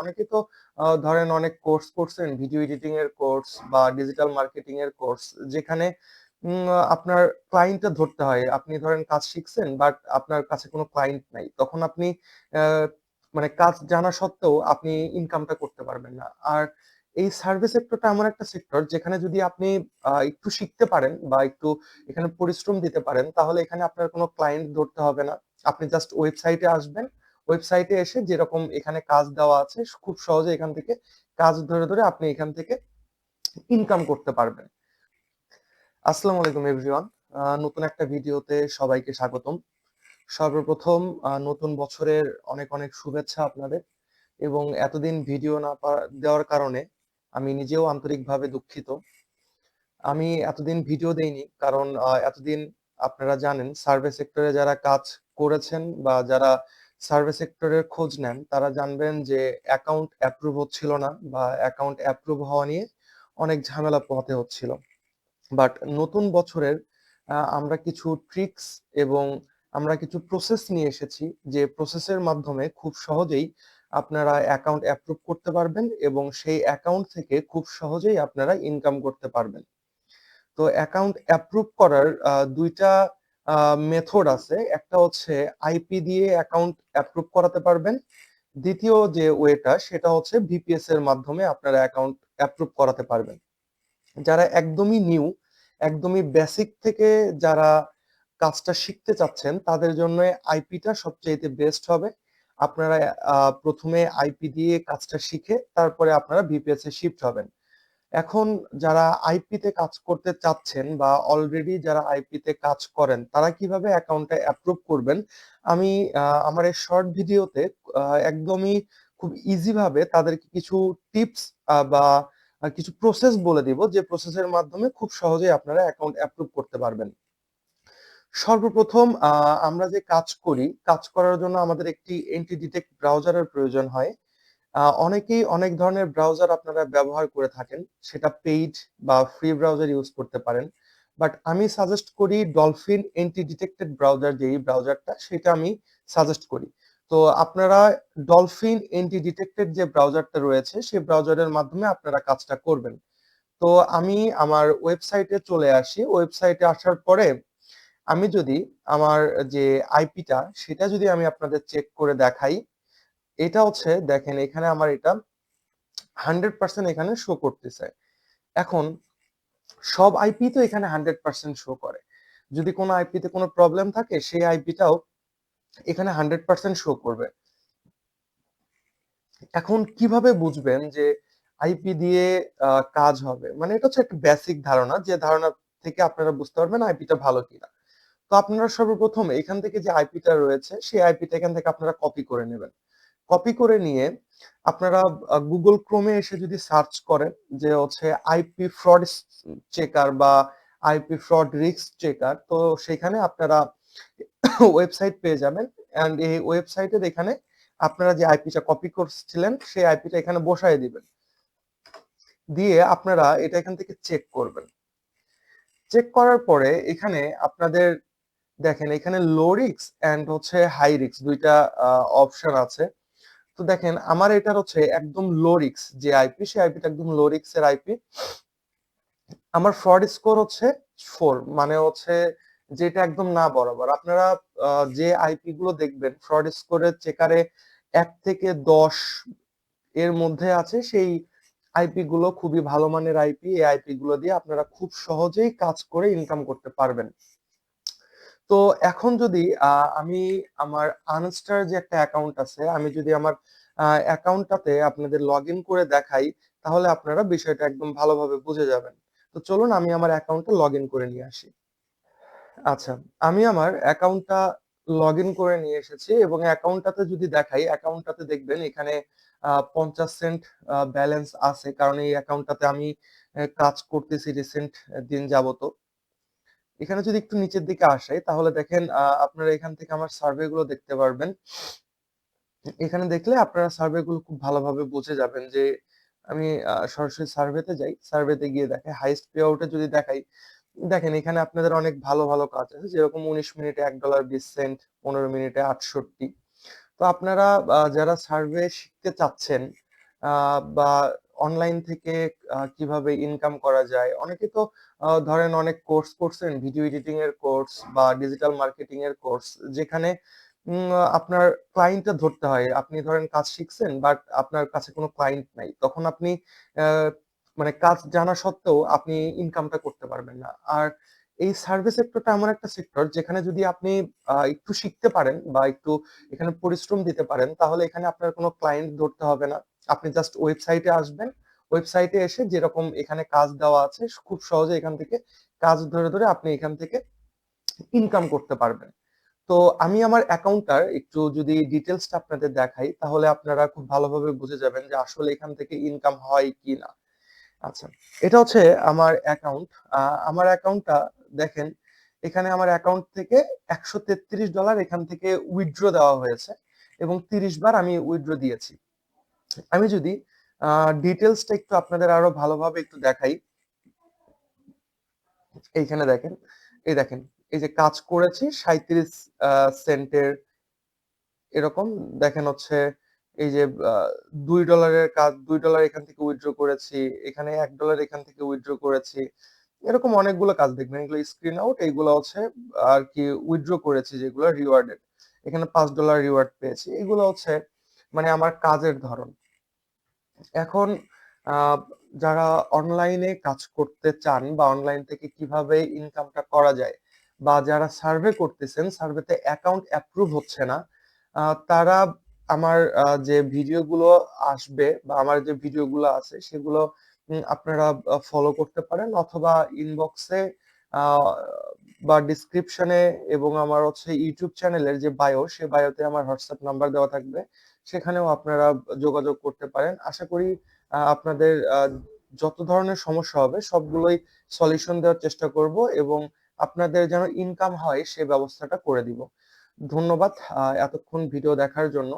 অনেকে তো ধরেন অনেক কোর্স করছেন ভিডিও এডিটিং এর কোর্স বা ডিজিটাল মার্কেটিং এর কোর্স যেখানে আপনার ক্লায়েন্টটা ধরতে হয়। আপনি ধরেন কাজ শিখছেন বাট আপনার কাছে কোনো ক্লায়েন্ট নাই। তখন আপনি মানে কাজ জানা সত্ত্বেও আপনি ইনকামটা করতে পারবেন না। আর এই সার্ভিস সেক্টরটা এমন একটা সেক্টর যেখানে যদি আপনি একটু শিখতে পারেন বা একটু এখানে পরিশ্রম দিতে পারেন, তাহলে এখানে আপনার কোনো ক্লায়েন্ট ধরতে হবে না। আপনি জাস্ট ওয়েবসাইটে আসবেন ওয়েবসাইটে এসে যেরকম এখানে কাজ দেওয়া আছে, খুব সহজে এখান থেকে কাজ ধরে ধরে আপনি এখান থেকে ইনকাম করতে পারবেন। আসসালামু আলাইকুম এভরিওয়ান নতুন একটা ভিডিওতে সবাইকে স্বাগতম। সর্বপ্রথম নতুন বছরের অনেক অনেক শুভেচ্ছা আপনাদের এবং এতদিন ভিডিও না দেওয়ার কারণে আমি নিজেও আন্তরিকভাবে দুঃখিত। আমি এতদিন ভিডিও দেইনি কারণ এতদিন আপনারা জানেন, সার্ভে সেক্টরে যারা কাজ করেছেন বা যারা সার্ভে সেক্টরের খোঁজ নেন। তারা জানবেন যে অ্যাকাউন্ট অ্যাপ্রুভ হচ্ছিল না বা অ্যাকাউন্ট অ্যাপ্রুভ হওয়া নিয়ে অনেক ঝামেলা পোহাতে হচ্ছিল। বাট নতুন বছরের আমরা কিছু ট্রিক্স এবং আমরা কিছু প্রসেস নিয়ে এসেছি যে প্রসেসের মাধ্যমে খুব সহজেই আপনারা অ্যাকাউন্ট অ্যাপ্রুভ করতে পারবেন এবং সেই অ্যাকাউন্ট থেকে খুব সহজেই আপনারা ইনকাম করতে পারবেন। তো অ্যাকাউন্ট অ্যাপ্রুভ করার দুইটা মেথড আছে। একটা হচ্ছে আইপি দিয়ে অ্যাকাউন্ট অ্যাপ্রুভ করাতে পারবেন। দ্বিতীয় যে ওয়েটা, সেটা হচ্ছে ভিপিএস এর মাধ্যমে আপনারা অ্যাকাউন্ট অ্যাপ্রুভ করাতে পারবেন। যারা একদমই নিউ একদমই বেসিক থেকে যারা কাজটা শিখতে চাচ্ছেন, তাদের জন্য আইপিটা সবচেয়ে বেস্ট হবে। আপনারা প্রথমে আইপি দিয়ে কাজটা শিখে, তারপরে আপনারা ভিপিএস এ শিফট হবেন। এখন যারা আইপি তে কাজ করতে চাচ্ছেন বা অলরেডি যারা আইপি তে কাজ করেন, তারা কীভাবে অ্যাকাউন্টটা অ্যাপ্রুভ করবেন? আমি আমার এই শর্ট ভিডিওতে একদমই খুব ইজি ভাবে তাদেরকে কিছু টিপস বা কিছু প্রসেস বলে দিব, যে প্রসেসের মাধ্যমে খুব সহজেই আপনারা অ্যাকাউন্ট অ্যাপ্রুভ করতে পারবেন। সর্বপ্রথম আমরা যে কাজ করি, কাজ করার জন্য আমাদের একটি এন্টি ডিটেক্ট ব্রাউজারের প্রয়োজন হয়। অনেকেই অনেক ধরনের ব্রাউজার আপনারা ব্যবহার করে থাকেন। সেটা পেইড বা ফ্রি ব্রাউজার ইউজ করতে পারেন। বাট আমি সাজেস্ট করি ডলফিন এন্টি ডিটেক্টেড ব্রাউজার যেই ব্রাউজারটা সেটা আমি সাজেস্ট করি। তো আপনারা ডলফিন এন্টি ডিটেক্টেড যে ব্রাউজারটা রয়েছে, সেই ব্রাউজারের মাধ্যমে আপনারা কাজটা করবেন। তো আমি আমার ওয়েবসাইটে চলে আসি। ওয়েবসাইটে আসার পরে আমি যদি আমার যে আইপিটা সেটা যদি আমি আপনাদের চেক করে দেখাই এটা হচ্ছে দেখেন এখানে আমার এটা হান্ড্রেড পার্সেন্ট এখানে শো করতেছে। এখন সব আইপি তো এখানে হান্ড্রেড পার্সেন্ট শো করে। যদি কোনো আইপিতে কোনো প্রবলেম থাকে, সেই আইপিটাও এখানে হান্ড্রেড পার্সেন্ট শো করবে। এখন কীভাবে বুঝবেন যে আইপি দিয়ে কাজ হবে? মানে এটা হচ্ছে একটা বেসিক ধারণা, যে ধারণা থেকে আপনারা বুঝতে পারবেন আইপিটা ভালো কিনা। তো আপনারা সর্বপ্রথম এখান থেকে যে আইপিটা রয়েছে, সেই আইপিটা এখান থেকে আপনারা কপি করে নেবেন। কপি করে নিয়ে আপনারা গুগল ক্রোমে এসে যদি সার্চ করেন যে হচ্ছে আইপি ফ্রড চেকার বা আইপি ফ্রড রিস্ক চেকার তো সেখানে আপনারা ওয়েবসাইট পেয়ে যাবেন। অ্যান্ড এই ওয়েবসাইটের এখানে আপনারা যে আইপিটা কপি করছিলেন, সেই আইপিটা এখানে বসায় দিবেন। দিয়ে আপনারা এটা এখান থেকে চেক করবেন। চেক করার পরে এখানে আপনাদের দেখেন, এখানে লো রিক্স অ্যান্ড হচ্ছে হাই রিক্স দুইটা অপশন আছে। তো দেখেন, আমার এটার হচ্ছে একদম লো রিক্স যে আইপি সেই আইপিটা একদম লো রিক্স এর আইপি আমার ফ্রড স্কোর হচ্ছে ফোর মানে হচ্ছে যেটা একদম না বরাবর। আপনারা যে আইপি গুলো দেখবেন ফ্রড স্কোরের চেকারে এক থেকে দশ এর মধ্যে আছে, সেই আইপি গুলো খুবই ভালো মানের আইপি এই আইপি গুলো দিয়ে আপনারা খুব সহজেই কাজ করে ইনকাম করতে পারবেন। তো এখন যদি আহ, আমি আমার আনস্টার যে একটা অ্যাকাউন্ট আছে আমি যদি আমার অ্যাকাউন্টটাতে আপনাদের লগ ইন করে দেখাই তাহলে আপনারা বিষয়টা একদম ভালোভাবে বুঝে যাবেন। তো চলুন আমি আমার অ্যাকাউন্টে লগ ইন করে নিয়ে আসি। আচ্ছা আমি আমার অ্যাকাউন্টটা লগ ইন করে নিয়ে এসেছি এবং অ্যাকাউন্টটাতে যদি দেখাই অ্যাকাউন্টটাতে দেখবেন এখানে পঞ্চাশ সেন্ট ব্যালেন্স আছে। কারণ এই অ্যাকাউন্টটাতে আমি কাজ করতেছি রিসেন্ট দিন যাবত। এখানে যদি একটু নিচের দিকে আসে, তাহলে দেখেন আপনারা এখান থেকে আমার সার্ভে গুলো দেখতে পারবেন। এখানে দেখলে আপনারা সার্ভে গুলো খুব ভালোভাবে বুঝে যাবেন যে, আমি সরাসরি সার্ভেতে যাই। সার্ভেতে গিয়ে দেখে হাইস্ট পে আউটে যদি দেখাই, দেখেন এখানে আপনাদের অনেক ভালো ভালো কাজ আছে। যেরকম উনিশ মিনিটে এক ডলার বিশ সেন্ট পনেরো মিনিটে আটষট্টি। তো আপনারা যারা সার্ভে শিখতে চাচ্ছেন বা অনলাইন থেকে কীভাবে ইনকাম করা যায়। অনেকে তো ধরেন অনেক কোর্স করছেন, ভিডিও এডিটিং এর কোর্স বা ডিজিটাল মার্কেটিং এর কোর্স যেখানে আপনার ক্লায়েন্টটা ধরতে হয়। আপনি ধরেন কাজ শিখছেন বাট আপনার কাছে কোনো ক্লায়েন্ট নাই। তখন আপনি মানে কাজ জানা সত্ত্বেও আপনি ইনকামটা করতে পারবেন না। আর এই সার্ভিস সেক্টরটা এমন একটা সেক্টর যেখানে যদি আপনি একটু শিখতে পারেন বা একটু এখানে পরিশ্রম দিতে পারেন তাহলে এখানে আপনার কোনো ক্লায়েন্ট ধরতে হবে না। আপনি জাস্ট ওয়েবসাইটে আসবেন। ওয়েবসাইটে এসে যেরকম এখানে কাজ দেওয়া আছে খুব সহজে এখান থেকে কাজ ধরে, ধরে আপনি এখান থেকে ইনকাম করতে পারবেন। তো আমি আমার অ্যাকাউন্টটার একটু যদি ডিটেইলসটা আপনাদের দেখাই তাহলে আপনারা খুব ভালোভাবে বুঝে যাবেন যে আসলে এখান থেকে ইনকাম হয় কিনা। আচ্ছা, এটা হচ্ছে আমার অ্যাকাউন্ট। আমার অ্যাকাউন্টটা দেখেন এখানে আমার অ্যাকাউন্ট থেকে $১৩৩ এখান থেকে উইথড্র দেওয়া হয়েছে এবং ৩০ বার আমি উইথড্র দিয়েছি। আমি যদি আ ডিটেইলসটা একটু আপনাদের আরও ভালোভাবে একটু দেখাই। এইখানে দেখেন, এই দেখেন, এই যে কাজ করেছি ৩৭ আ সেন্টের এরকম দেখেন হচ্ছে এই যে আ $২ কাজ দুই ডলার এখান থেকে উইথড্র করেছি। এখানে এক ডলার এখান থেকে উইথড্র করেছি। এরকম অনেকগুলো কাজ দেখবেন। এগুলো স্ক্রিন আউট এইগুলো হচ্ছে আর কি উইথড্র করেছি যেগুলো রিওয়ার্ডেড। এখানে পাঁচ ডলার রিওয়ার্ড পেয়েছি। এগুলো হচ্ছে মানে আমার কাজের ধরন। এখন যারা অনলাইনে কাজ করতে চান বা অনলাইন থেকে কীভাবে ইনকামটা করা যায় বা যারা সার্ভে করতেছেন, সার্ভেতে অ্যাকাউন্ট অ্যাপ্রুভ হচ্ছে না, তারা আমার যে ভিডিওগুলো আসবে বা আমার যে ভিডিওগুলো আছে সেগুলো আপনারা ফলো করতে পারেন অথবা ইনবক্সে বা ডেসক্রিপশনে এবং আমার হচ্ছে ইউটিউব চ্যানেলের যে বায়ো, সে বায়োতে আমার হোয়াটসঅ্যাপ নাম্বার দেওয়া থাকবে। সেখানেও আপনারা যোগাযোগ করতে পারেন। আশা করি আপনাদের যত ধরনের সমস্যা হবে সবগুলোই সলিউশন দেওয়ার চেষ্টা করব এবং আপনাদের যেন ইনকাম হয় সে ব্যবস্থাটা করে দিব। ধন্যবাদ এতক্ষণ ভিডিও দেখার জন্য।